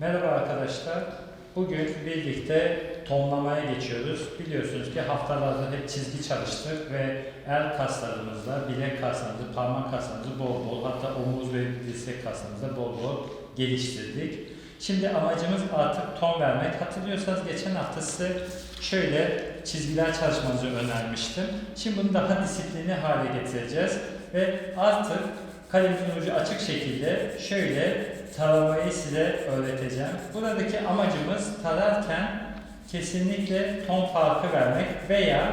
Merhaba arkadaşlar. Bugün birlikte tonlamaya geçiyoruz. Biliyorsunuz ki haftalarda hep çizgi çalıştık ve el kaslarımızla, bilek kaslarımızı, parmak kaslarımızı bol bol, hatta omuz ve dirsek kaslarımızı bol bol geliştirdik. Şimdi amacımız artık ton vermek. Hatırlıyorsanız geçen hafta size şöyle çizgiler çalışmanızı önermiştim. Şimdi bunu daha disiplinli hale getireceğiz ve artık kalemimizin ucu açık şekilde şöyle taramayı size öğreteceğim. Buradaki amacımız tararken kesinlikle ton farkı vermek veya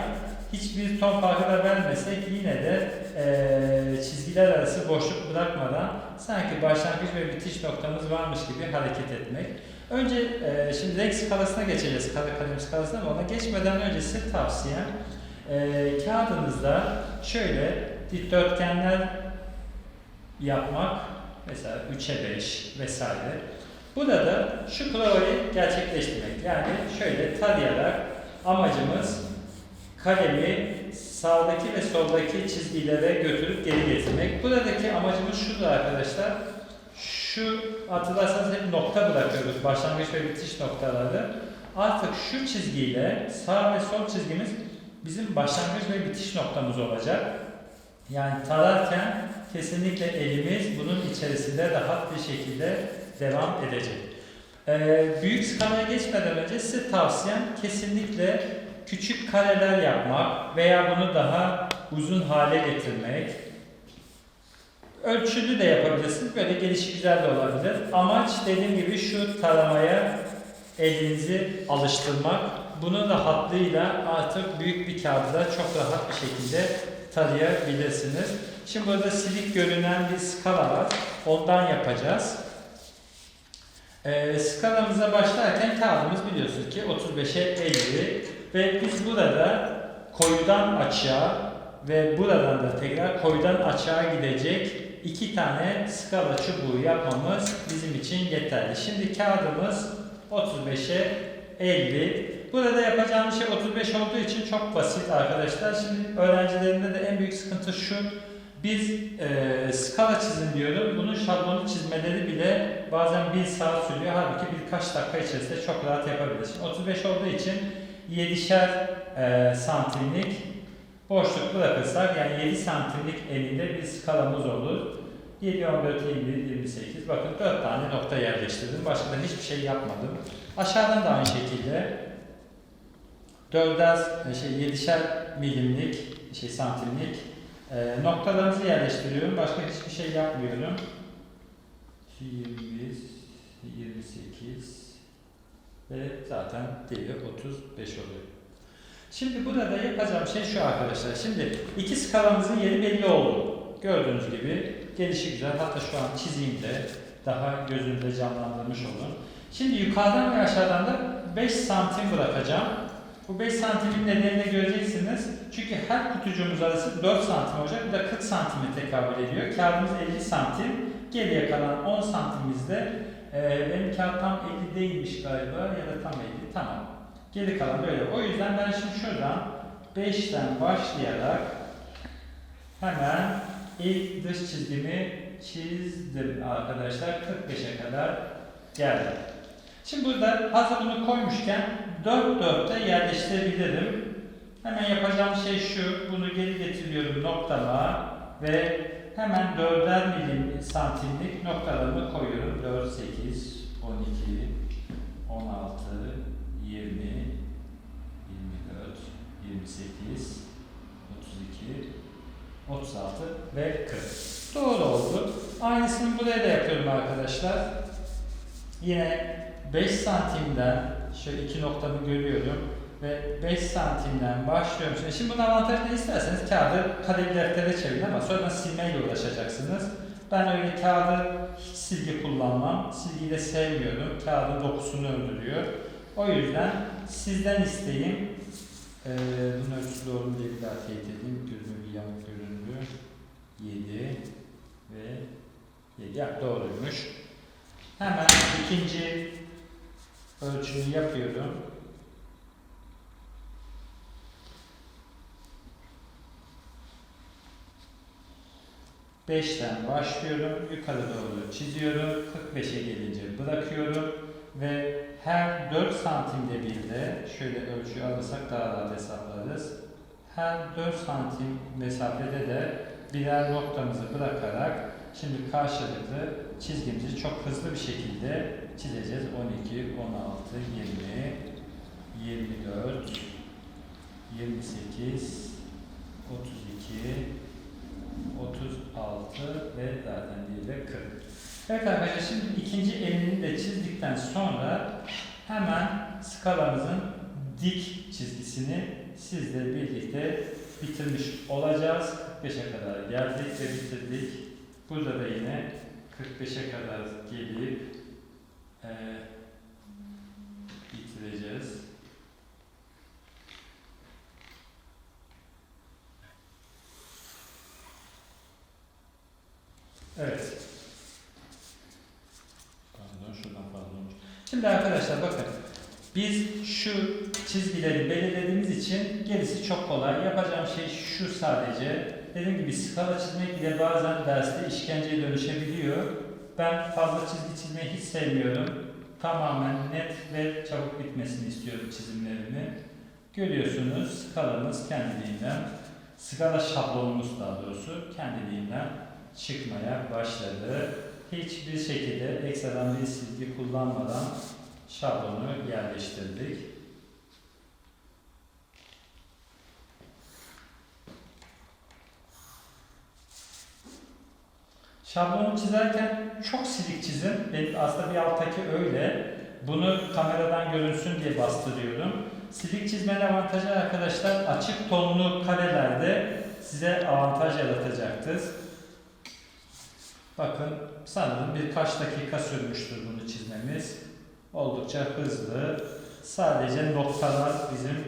hiçbir ton farkı da vermesek yine de eee, çizgiler arası boşluk bırakmadan sanki başlangıç ve bitiş noktamız varmış gibi hareket etmek. Önce eee, şimdi renk skalasına geçeceğiz, kara kalem skalasına ama ona geçmeden önce size tavsiyem eee kağıdınızda şöyle dikdörtgenler yapmak mesela 3'e 5 vesaire. Burada şu provayı gerçekleştirmek. Yani şöyle tarayarak amacımız kalemi sağdaki ve soldaki çizgilere götürüp geri getirmek. Buradaki amacımız şudur arkadaşlar. Şu hatırlarsanız hep nokta bırakıyoruz başlangıç ve bitiş noktaları. Artık şu çizgiyle sağ ve sol çizgimiz bizim başlangıç ve bitiş noktamız olacak. Yani tararken kesinlikle elimiz bunun içerisinde rahat bir şekilde devam edecek. Ee, büyük skalaya geçmeden önce size tavsiyem kesinlikle küçük kareler yapmak veya bunu daha uzun hale getirmek. Ölçülü de yapabilirsiniz. Böyle gelişi güzel de olabilir. Amaç dediğim gibi şu taramaya elinizi alıştırmak. Bunun rahatlığıyla artık büyük bir kağıda çok rahat bir şekilde tarayabilirsiniz. Şimdi burada silik görünen bir skala var. Ondan yapacağız. Ee, skalamıza başlarken kağıdımız biliyorsunuz ki 35'e 50 ve biz burada koyudan açığa ve buradan da tekrar koyudan açığa gidecek iki tane skala çubuğu yapmamız bizim için yeterli. Şimdi kağıdımız 35'e 50. Burada yapacağımız şey 35 olduğu için çok basit arkadaşlar. Şimdi öğrencilerimde de en büyük sıkıntı şu. Biz e, skala çizin diyorum. Bunun şablonu çizmeleri bile bazen bir saat sürüyor. Halbuki birkaç dakika içerisinde çok rahat yapabiliriz. Şimdi 35 olduğu için 7'şer e, santimlik boşluk bırakırsak yani 7 santimlik elinde bir skalamız olur. 7, 14, 21, 28. Bakın 4 tane nokta yerleştirdim. Başka da hiçbir şey yapmadım. Aşağıdan da aynı şekilde 4'er, şey 7'şer milimlik, şey santimlik e, noktalarımızı yerleştiriyorum. Başka hiçbir şey yapmıyorum. 21, 28 ve zaten diğeri 35 oluyor. Şimdi burada yapacağım şey şu arkadaşlar. Şimdi iki skalamızın yeri belli oldu. Gördüğünüz gibi gelişi güzel. Hatta şu an çizeyim de daha gözünüzde canlandırmış olun. Şimdi yukarıdan ve aşağıdan da 5 santim bırakacağım. Bu 5 santimin nedenini göreceksiniz. Çünkü her kutucuğumuz arası 4 santim olacak. Bu da 40 santime tekabül ediyor. Kağıdımız 50 santim. Geriye kalan 10 santimimizde e, benim kağıt tam 50 değilmiş galiba ya da tam 50. Tamam. Geri kalan böyle. O yüzden ben şimdi şuradan 5'ten başlayarak hemen ilk dış çizgimi çizdim arkadaşlar. 45'e kadar geldim. Şimdi burada hazır bunu koymuşken 4 4'te yerleştirebilirim. Hemen yapacağım şey şu. Bunu geri getiriyorum noktama ve hemen 4'er milim santimlik noktalarımı koyuyorum. 4, 8, 12, 16, 20, 24, 28, 32, 36 ve 40. Doğru oldu. Aynısını buraya da yapıyorum arkadaşlar. Yine 5 santimden şöyle iki noktamı görüyorum ve 5 santimden başlıyorum. Şimdi, şimdi bunun avantajını isterseniz kağıdı kalem deftere çevirin ama sonra silmeyle uğraşacaksınız. Ben öyle kağıdı hiç silgi kullanmam. Silgiyi de sevmiyorum. Kağıdın dokusunu öldürüyor. O yüzden sizden isteğim ee, bunun ölçüsü doğru mu diye bir daha teyit edeyim. Gözüme bir yanık göründü. 7 ve 7. Ya, doğruymuş. Hemen ikinci ölçümü yapıyorum. 5'ten başlıyorum. Yukarı doğru çiziyorum. 45'e gelince bırakıyorum. Ve her 4 santimde bir de şöyle ölçü alırsak daha rahat hesaplarız. Her 4 santim mesafede de birer noktamızı bırakarak şimdi karşılıklı çizgimizi çok hızlı bir şekilde çizeceğiz. 12, 16, 20, 24, 28, 32, 36 ve zaten bir de 40. Evet arkadaşlar şimdi ikinci elini de çizdikten sonra hemen skalamızın dik çizgisini sizle birlikte bitirmiş olacağız. 45'e kadar geldik ve bitirdik. Burada da yine 45'e kadar gelip eee bitireceğiz. Evet. Pardon şuradan olmuş. Şimdi arkadaşlar bakın. Biz şu çizgileri belirlediğimiz için gerisi çok kolay. Yapacağım şey şu sadece. Dediğim gibi skala çizmek bile bazen derste işkenceye dönüşebiliyor. Ben fazla çizgi çizmeyi hiç sevmiyorum. Tamamen net ve çabuk bitmesini istiyorum çizimlerimi. Görüyorsunuz skalamız kendiliğinden, skala şablonumuz daha doğrusu kendiliğinden çıkmaya başladı. Hiçbir şekilde ekstradan bir silgi kullanmadan şablonu yerleştirdik. Şablonu çizerken çok silik çizin. Benim aslında bir alttaki öyle. Bunu kameradan görünsün diye bastırıyorum. Silik çizmenin avantajı arkadaşlar açık tonlu karelerde size avantaj yaratacaktır. Bakın sanırım birkaç dakika sürmüştür bunu çizmemiz. Oldukça hızlı. Sadece noktalar bizim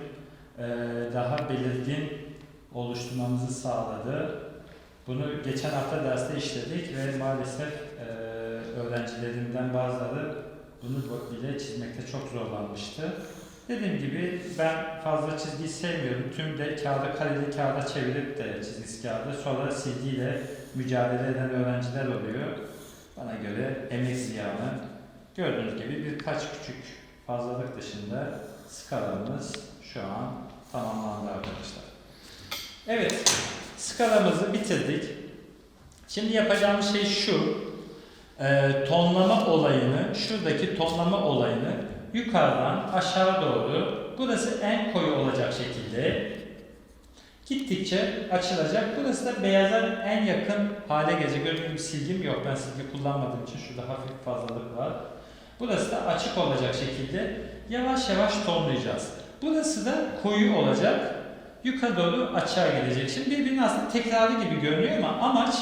daha belirgin oluşturmamızı sağladı. Bunu geçen hafta derste işledik ve maalesef eee öğrencilerimden bazıları bunu bile çizmekte çok zorlanmıştı. Dediğim gibi ben fazla çizgiyi sevmiyorum. Tüm de kağıda kareli kağıda çevirip de çizgisi kağıdı sonra silgiyle mücadele eden öğrenciler oluyor. Bana göre emek ziyanı. Gördüğünüz gibi birkaç küçük fazlalık dışında skalamız şu an tamamlandı arkadaşlar. Evet, skalamızı bitirdik. Şimdi yapacağımız şey şu. Eee, tonlama olayını, şuradaki tonlama olayını yukarıdan aşağı doğru, burası en koyu olacak şekilde gittikçe açılacak. Burası da beyaza en yakın hale gelecek. Gördüğünüz gibi silgim yok. Ben silgi kullanmadığım için şurada hafif fazlalık var. Burası da açık olacak şekilde yavaş yavaş tonlayacağız. Burası da koyu olacak. Yukarı doğru açığa gelecek. Şimdi birbirinin aslında tekrarı gibi görünüyor ama amaç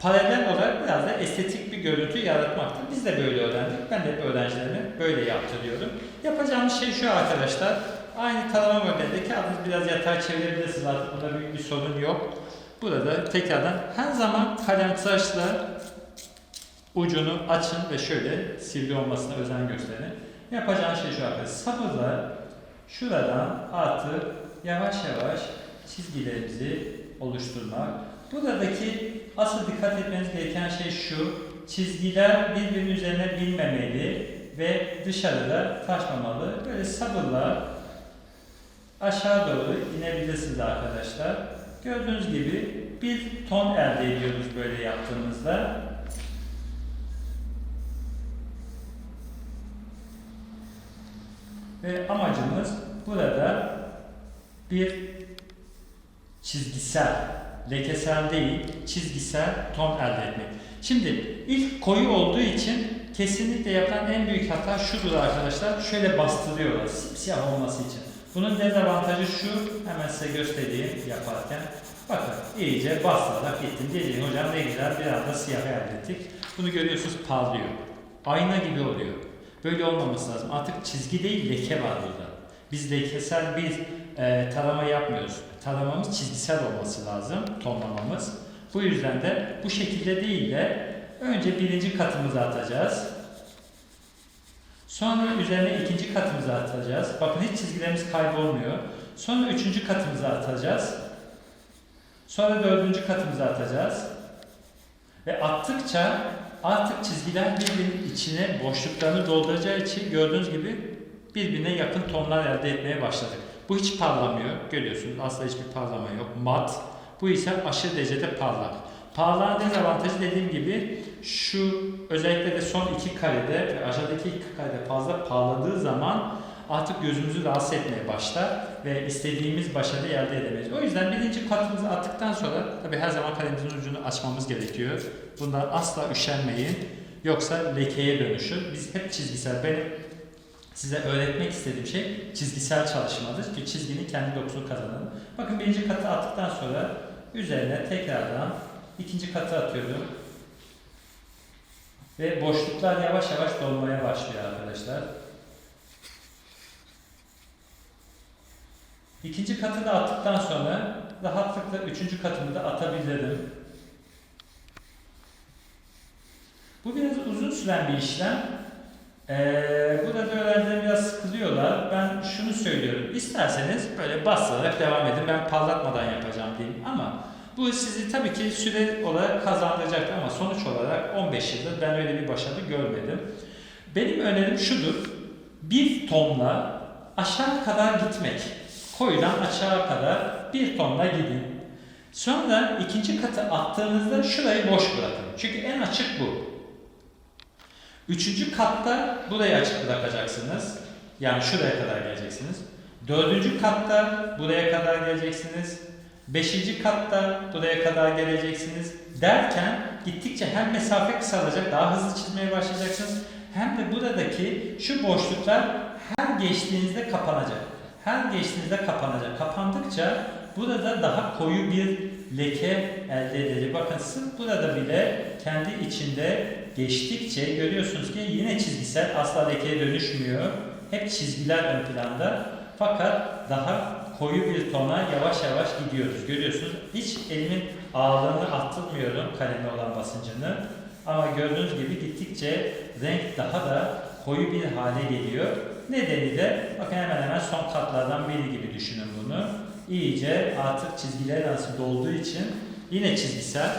paralel olarak biraz da estetik bir görüntü yaratmaktır. Biz de böyle öğrendik. Ben de hep öğrencilerime böyle yaptırıyorum. Yapacağımız şey şu arkadaşlar. Aynı tarama modelinde kağıdınızı biraz yatay çevirebilirsiniz artık. Bunda büyük bir sorun yok. Burada tekrardan her zaman kalem tıraşla ucunu açın ve şöyle sivri olmasına özen gösterin. Yapacağın şey şu arkadaşlar. Sabırla şuradan artık yavaş yavaş çizgilerimizi oluşturmak. Buradaki asıl dikkat etmeniz gereken şey şu. Çizgiler birbirinin üzerine binmemeli ve dışarıda taşmamalı. Böyle sabırla aşağı doğru inebilirsiniz arkadaşlar. Gördüğünüz gibi bir ton elde ediyoruz böyle yaptığımızda. Ve amacımız burada bir çizgisel, lekesel değil, çizgisel ton elde etmek. Şimdi ilk koyu olduğu için kesinlikle yapılan en büyük hata şudur arkadaşlar. Şöyle bastırıyorlar siyah olması için. Bunun dezavantajı şu, hemen size göstereyim yaparken. Bakın iyice bastırarak gittim. Dediğim hocam ne güzel biraz da siyah elde ettik. Bunu görüyorsunuz parlıyor. Ayna gibi oluyor. Böyle olmaması lazım. Artık çizgi değil leke var burada. Biz lekesel bir e, tarama yapmıyoruz. Taramamız çizgisel olması lazım, tonlamamız. Bu yüzden de bu şekilde değil de önce birinci katımızı atacağız. Sonra üzerine ikinci katımızı atacağız. Bakın hiç çizgilerimiz kaybolmuyor. Sonra üçüncü katımızı atacağız. Sonra dördüncü katımızı atacağız. Ve attıkça artık çizgiler birbirinin içine boşluklarını dolduracağı için gördüğünüz gibi birbirine yakın tonlar elde etmeye başladık. Bu hiç parlamıyor. Görüyorsunuz asla hiçbir parlama yok. Mat. Bu ise aşırı derecede parlak. Parlağın dezavantajı dediğim gibi şu özellikle de son iki karede ve aşağıdaki iki karede fazla parladığı zaman artık gözümüzü rahatsız etmeye başlar ve istediğimiz başarıyı elde edemeyiz. O yüzden birinci katımızı attıktan sonra tabi her zaman kalemimizin ucunu açmamız gerekiyor. Bundan asla üşenmeyin. Yoksa lekeye dönüşür. Biz hep çizgisel, benim size öğretmek istediğim şey çizgisel çalışmadır ki çizginin kendi dokusunu kazanın. Bakın birinci katı attıktan sonra üzerine tekrardan ikinci katı atıyorum. Ve boşluklar yavaş yavaş dolmaya başlıyor arkadaşlar. İkinci katı da attıktan sonra rahatlıkla üçüncü katını da atabilirim. Bu biraz uzun süren bir işlem. Ee, burada öğrenciler biraz sıkılıyorlar. Ben şunu söylüyorum. İsterseniz böyle bastırarak devam edin. Ben parlatmadan yapacağım diyeyim. Ama bu sizi tabii ki süre olarak kazandıracaktır ama sonuç olarak 15 yıldır ben öyle bir başarı görmedim. Benim önerim şudur. Bir tonla aşağı kadar gitmek. Koyudan aşağı kadar bir tonla gidin. Sonra ikinci katı attığınızda şurayı boş bırakın. Çünkü en açık bu. Üçüncü katta burayı açık bırakacaksınız. Yani şuraya kadar geleceksiniz. Dördüncü katta buraya kadar geleceksiniz. Beşinci katta buraya kadar geleceksiniz. Derken gittikçe hem mesafe kısalacak, daha hızlı çizmeye başlayacaksınız. Hem de buradaki şu boşluklar her geçtiğinizde kapanacak. Her geçtiğinizde kapanacak. Kapandıkça burada daha koyu bir leke elde edilecek. Bakın sırf burada bile kendi içinde geçtikçe görüyorsunuz ki yine çizgisel asla lekeye dönüşmüyor. Hep çizgiler ön planda. Fakat daha koyu bir tona yavaş yavaş gidiyoruz. Görüyorsunuz hiç elimin ağırlığını arttırmıyorum kaleme olan basıncını. Ama gördüğünüz gibi gittikçe renk daha da koyu bir hale geliyor. Nedeni de bakın hemen hemen son katlardan biri gibi düşünün bunu. İyice artık çizgiler arası dolduğu için yine çizgisel.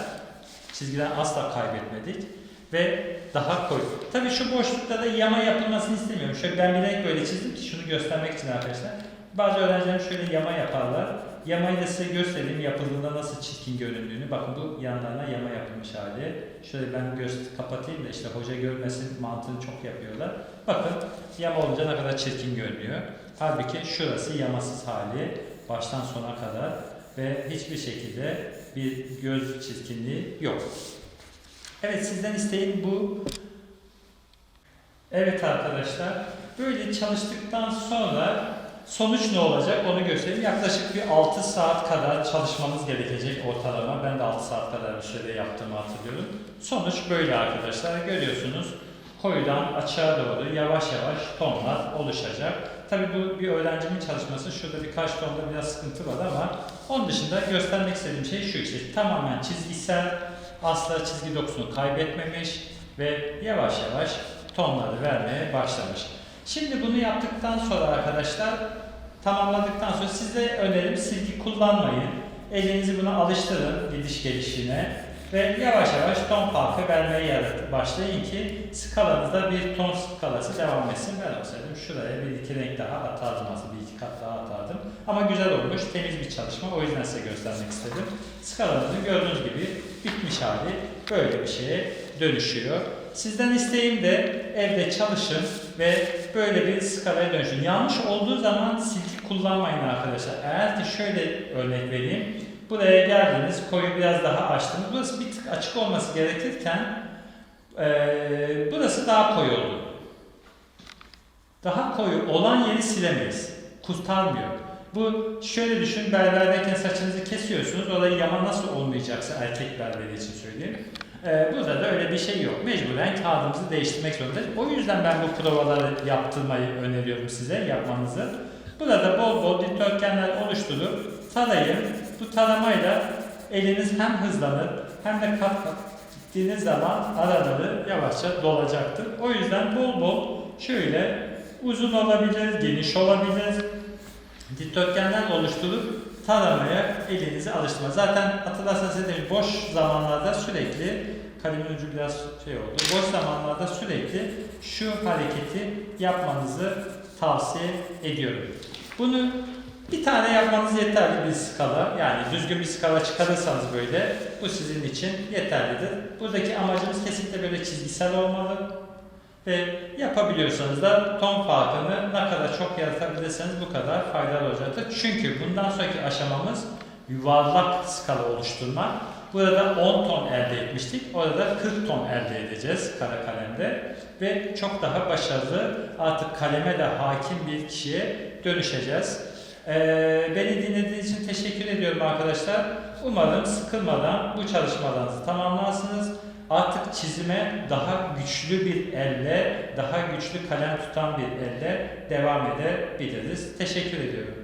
Çizgiler asla kaybetmedik ve daha koyu. Tabii şu boşlukta da yama yapılmasını istemiyorum. Şöyle ben bilerek böyle çizdim ki şunu göstermek için arkadaşlar. Bazı öğrencilerim şöyle yama yaparlar. Yamayı da size göstereyim yapıldığında nasıl çirkin göründüğünü. Bakın bu yanlarına yama yapılmış hali. Şöyle ben göz kapatayım da işte hoca görmesin mantığını çok yapıyorlar. Bakın yama olunca ne kadar çirkin görünüyor. Halbuki şurası yamasız hali baştan sona kadar ve hiçbir şekilde bir göz çirkinliği yok. Evet sizden isteğim bu. Evet arkadaşlar böyle çalıştıktan sonra sonuç ne olacak onu göstereyim. Yaklaşık bir 6 saat kadar çalışmamız gerekecek ortalama. Ben de 6 saat kadar bir süre yaptığımı hatırlıyorum. Sonuç böyle arkadaşlar görüyorsunuz. Koyudan açığa doğru yavaş yavaş tonlar oluşacak. Tabi bu bir öğrencimin çalışması. Şurada birkaç tonda biraz sıkıntı var ama onun dışında göstermek istediğim şey şu işte tamamen çizgisel asla çizgi dokusunu kaybetmemiş ve yavaş yavaş tonları vermeye başlamış. Şimdi bunu yaptıktan sonra arkadaşlar tamamladıktan sonra size önerim silgi kullanmayın. Elinizi buna alıştırın gidiş gelişine ve yavaş yavaş ton farkı vermeye başlayın ki skalanızda bir ton skalası devam etsin. Ben olsaydım şuraya bir iki renk daha atardım aslında bir iki kat daha atardım. Ama güzel olmuş, temiz bir çalışma. O yüzden size göstermek istedim. Skalanızı gördüğünüz gibi bitmiş hali böyle bir şeye dönüşüyor. Sizden isteğim de evde çalışın ve böyle bir skalaya dönüşün. Yanlış olduğu zaman silgi kullanmayın arkadaşlar. Eğer ki şöyle örnek vereyim. Buraya geldiniz, koyu biraz daha açtınız. Burası bir tık açık olması gerekirken eee, burası daha koyu oldu. Daha koyu olan yeri silemeyiz. Kurtarmıyor. Bu şöyle düşün, berberdeyken saçınızı kesiyorsunuz. Orayı yama nasıl olmayacaksa erkek berberi için söyleyeyim. Ee, burada da öyle bir şey yok. Mecburen kağıdımızı değiştirmek zorundayız. O yüzden ben bu provaları yaptırmayı öneriyorum size, yapmanızı. Burada bol bol dikdörtgenler oluşturup tarayın. Bu taramayla eliniz hem hızlanır hem de kat kat gittiğiniz zaman araları yavaşça dolacaktır. O yüzden bol bol şöyle uzun olabilir, geniş olabilir. Dikdörtgenler oluşturup taramaya elinizi alıştırma. Zaten hatırlarsanız dedim boş zamanlarda sürekli kalemin ucu biraz şey oldu. Boş zamanlarda sürekli şu hareketi yapmanızı tavsiye ediyorum. Bunu bir tane yapmanız yeterli bir skala. Yani düzgün bir skala çıkarırsanız böyle bu sizin için yeterlidir. Buradaki amacımız kesinlikle böyle çizgisel olmalı. Ve yapabiliyorsanız da ton farkını ne kadar çok yaratabilirseniz bu kadar faydalı olacaktır. Çünkü bundan sonraki aşamamız yuvarlak skala oluşturmak. Burada 10 ton elde etmiştik. Orada 40 ton elde edeceğiz kara kalemde. Ve çok daha başarılı artık kaleme de hakim bir kişiye dönüşeceğiz. Ee, beni dinlediğiniz için teşekkür ediyorum arkadaşlar. Umarım sıkılmadan bu çalışmalarınızı tamamlarsınız. Artık çizime daha güçlü bir elle, daha güçlü kalem tutan bir elle devam edebiliriz. Teşekkür ediyorum.